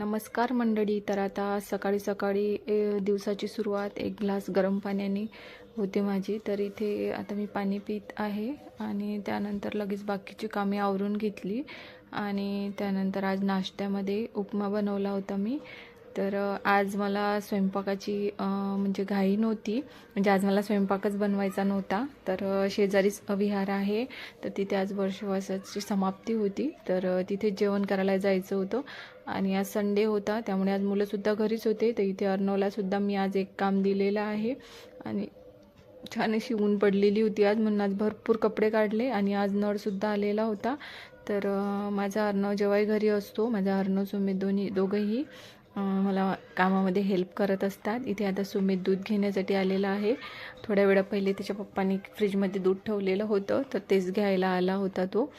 नमस्कार मंडळी. तर आता सकाळी सकाळी दिवसाची सुरुवात एक ग्लास गरम पाण्याने होते माझी. तर इथे आता मी पाणी पित आहे आणि त्यानंतर लगेच बाकीची कामे आवरून घेतली. आणि त्यानंतर आज नाश्त्यामध्ये उपमा बनवला होता मी. तर आज मला स्वयंपाकाची म्हणजे घाई नव्हती. म्हणजे आज मला स्वयंपाकच बनवायचा नव्हता. तर शेजारीच विहार आहे. तर तिथे आज वर्षवासाची समाप्ती होती. तर तिथे जेवण करायला जायचं होतं. आणि आज संडे होता. त्यामुळे आज मुलंसुद्धा घरीच होते. तर इथे अर्णवलासुद्धा मी आज एक काम दिलेलं आहे. आणि छान अशी ऊन पडलेली होती आज. म्हणून आज भरपूर कपडे काढले. आणि आज नळसुद्धा आलेला होता. तर माझा अर्णव जेव्हाही घरी असतो माझा अर्णव सुमित दोन्ही दोघंही मला कामामध्ये हेल्प करत असतात. इथे आता सुमित दूध घेण्यासाठी आलेला आहे. थोड्या वेळा पहिले त्याच्या पप्पांनी फ्रीजमध्ये दूध ठेवलेलं होतं तर तेच घ्यायला आला होता तो.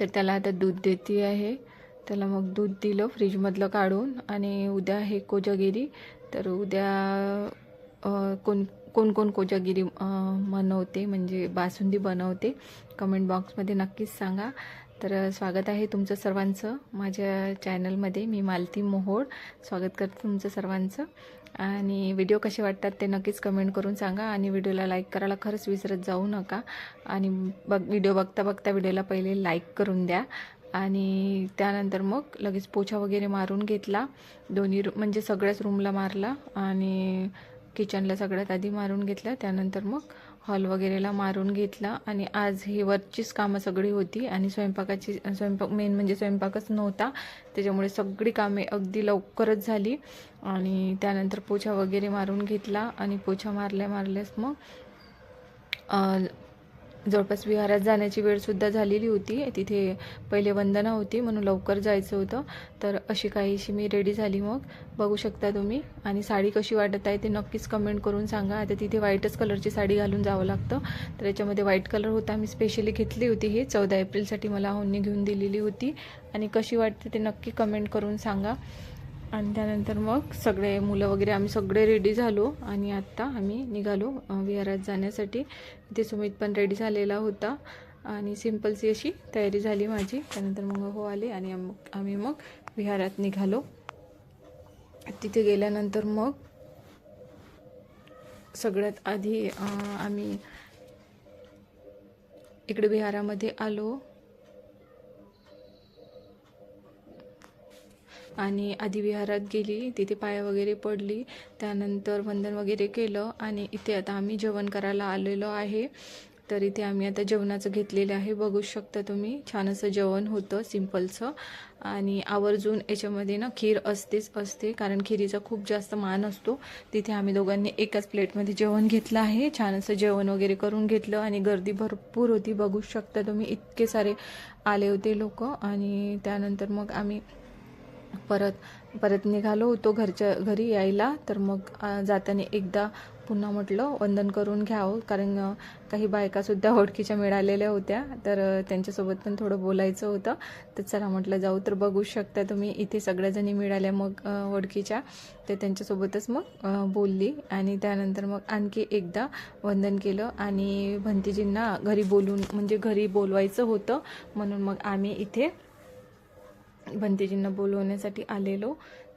तर त्याला आता दूध देते आहे. त्याला मग दूध दिलं फ्रीजमधलं काढून आणि उद्या आहे कोजागिरी. तर उद्या कोण कोण कोण कोजागिरी मनवते बनवते म्हणजे बासुंदी बनवते. कमेंट बॉक्समध्ये नक्कीच सांगा. तर स्वागत आहे तुमचं सर्वांचं. माझ्या चॅनलमध्ये मी मालती मोहोळ. स्वागत करते तुमचं सर्वांचं. आणि व्हिडिओ कसे वाटतात ते नक्कीच कमेंट करून सांगा आणि व्हिडिओला लाईक करायला खरंच विसरत जाऊ नका. आणि बघ व्हिडिओ बघता बघता व्हिडिओला पहिले लाईक करून द्या. आणि त्यानंतर मग लगेच पोछा वगैरे मारून घेतला. दोन्ही रू म्हणजे सगळ्याच रूमला मारला आणि किचनला सगळ्यात आधी मारून घेतला. त्यानंतर मग हॉल वगैरेला मारून घेतला आणि आज ही वरचीच कामं सगळी होती आणि स्वयंपाकाची स्वयंपाक मेन म्हणजे स्वयंपाकच नव्हता. त्याच्यामुळे सगळी कामे अगदी लवकरच झाली आणि त्यानंतर पोछा वगैरे मारून घेतला आणि पोछा मारल्या मारल्यास मग जवळपास विहारात जाण्याची वेळसुद्धा झालेली होती. तिथे पहिले वंदना होती म्हणून लवकर जायचं होतं. तर अशी काहीशी मी रेडी झाली मग. बघू शकता तुम्ही. आणि साडी कशी वाटत आहे ते नक्कीच कमेंट करून सांगा. आता तिथे व्हाईटच कलरची साडी घालून जावं लागतं. तर याच्यामध्ये व्हाईट कलर होता. मी स्पेशली घेतली होती ही. चौदा एप्रिलसाठी मला होनी घेऊन दिलेली होती. आणि कशी वाटते ते नक्की कमेंट करून सांगा. आणि त्यानंतर मग सगळे मुलं वगैरे आम्ही सगळे रेडी झालो आणि आत्ता आम्ही निघालो विहारात जाण्यासाठी. इथे सुमित पण रेडी झालेला होता आणि सिम्पलची अशी तयारी झाली माझी. त्यानंतर मग हो आले आणि आम्ही मग विहारात निघालो. तिथे गेल्यानंतर मग सगळ्यात आधी आम्ही इकडे विहारामध्ये आलो. आणि आधी विहारात गेली तिथे पाया वगैरे पडली त्यानंतर वंदन वगैरे केलं आणि इथे आता आम्ही जेवण करायला आलेलो आहे. तर इथे आम्ही आता जेवणाचं घेतलेलं आहे बघू शकता तुम्ही. छान असं जेवण होतं सिम्पलचं आणि आवर्जून याच्यामध्ये ना खीर असतेच असते कारण खिरीचा खूप जास्त मान असतो. तिथे आम्ही दोघांनी एकाच प्लेटमध्ये जेवण घेतलं आहे. छान असं जेवण वगैरे करून घेतलं आणि गर्दी भरपूर होती बघू शकता तुम्ही. इतके सारे आले होते लोक आणि त्यानंतर मग आम्ही परत परत निघालो होतो घरच्या घरी यायला. तर मग जाताना एकदा पुन्हा म्हटलं वंदन करून घ्यावं. कारण काही बायकासुद्धा ओळखीच्या मिळालेल्या होत्या. तर त्यांच्यासोबत पण थोडं बोलायचं होतं. तर चला म्हटलं जाऊ तर बघू शकता तुम्ही. इथे सगळ्याजणी मिळाल्या मग ओळखीच्या. तर त्यांच्यासोबतच मग बोलली. आणि त्यानंतर मग आणखी एकदा वंदन केलं. आणि भंतीजींना घरी बोलून म्हणजे घरी बोलवायचं होतं. म्हणून मग आम्ही इथे भंतेजींना बोलवण्यासाठी आलेलो.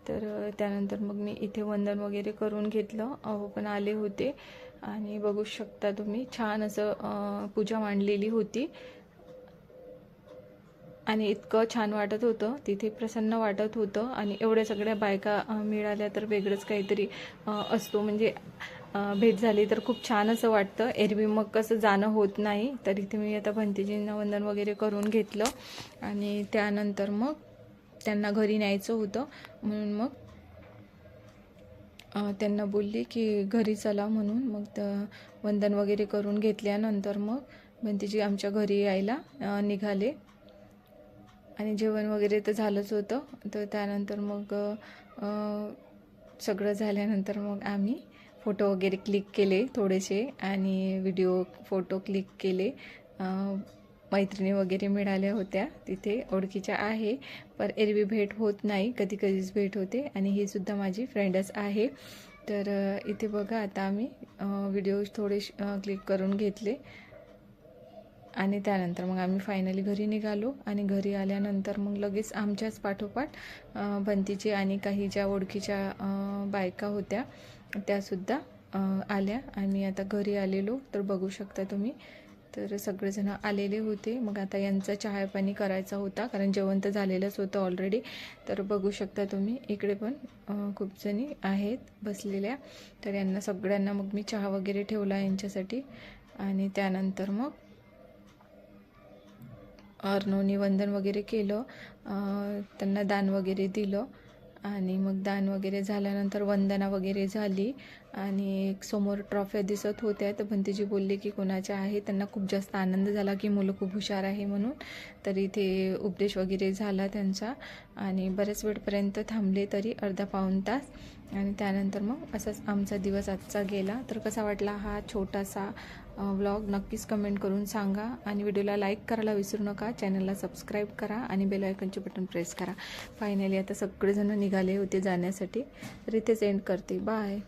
तर त्यानंतर मग मी इथे वंदन वगैरे करून घेतलं. अहो पण आले होते. आणि बघू शकता तुम्ही छान असं पूजा मांडलेली होती. आणि इतकं छान वाटत होतं. तिथे प्रसन्न वाटत होतं. आणि एवढ्या सगळ्या बायका मिळाल्या तर वेगळंच काहीतरी असतो. म्हणजे भेट झाली तर खूप छान असं वाटतं. एरवी मग कसं जाणं होत नाही. तर इथे मी आता भंतेजींना वंदन वगैरे करून घेतलं. आणि त्यानंतर मग त्यांना घरी न्यायचं होतं. म्हणून मग त्यांना बोलली की घरी चला म्हणून. मग वंदन वगैरे करून घेतल्यानंतर मग बंतीजी आमच्या घरी यायला निघाले. आणि जेवण वगैरे तर झालंच होतं. तर त्यानंतर मग सगळं झाल्यानंतर मग आम्ही फोटो वगैरे क्लिक केले थोडेसे. आणि व्हिडिओ फोटो क्लिक केले. मैत्रिणी वगैरे मिळाल्या होत्या. तिथे ओळखीच्या आहे. पर एरवी भेट होत नाही. कधी कधीच भेट होते. आणि ही सुद्धा माझी फ्रेंडच आहे. तर इथे बघा आता आम्ही व्हिडिओ थोडे क्लिक करून घेतले. आणि त्यानंतर मग आम्ही फायनली घरी निघालो. आणि घरी आल्यानंतर मग लगेच आमच्याच पाठोपाठ अं, आणि काही ज्या ओळखीच्या बायका होत्या त्यासुद्धा आल्या. आणि आता घरी आलेलो. तर बघू शकता तुम्ही तर सगळेजण आलेले होते. मग आता यांचा चहा पाणी करायचा होता कारण जेवण तर झालेलंच होतं ऑलरेडी तर बघू शकता तुम्ही इकडे पण खूप जणी आहेत बसलेल्या. तर यांना सगळ्यांना मग मी चहा वगैरे ठेवला यांच्यासाठी. आणि त्यानंतर मग अर्णवनी वंदन वगैरे केलं. त्यांना दान वगैरे दिलं. आणि मग दान वगैरे झाल्यानंतर वंदना वगैरे झाली. आणि एक समोर ट्रॉफ्या दिसत होत्या. तर भंतीजी बोलले की कोणाच्या आहे? त्यांना खूप जास्त आनंद झाला की मुलं खूप हुशार आहे म्हणून. तर इथे उपदेश वगैरे झाला त्यांचा. आणि बऱ्याच वेळपर्यंत थांबले तरी अर्धा पाऊण तास. आणि त्यानंतर मग असाच आमचा दिवस आजचा गेला. तर कसा वाटला हा छोटासा व्लॉग नक्कीच कमेंट करून सांगा आणि व्हिडिओला लाईक करायला विसरू नका. चॅनलला सबस्क्राईब करा आणि बेल आयकनचे बटन प्रेस करा. फायनली आता सगळेजण निघाले होते जाण्यासाठी. तर इथेच एंड करते. बाय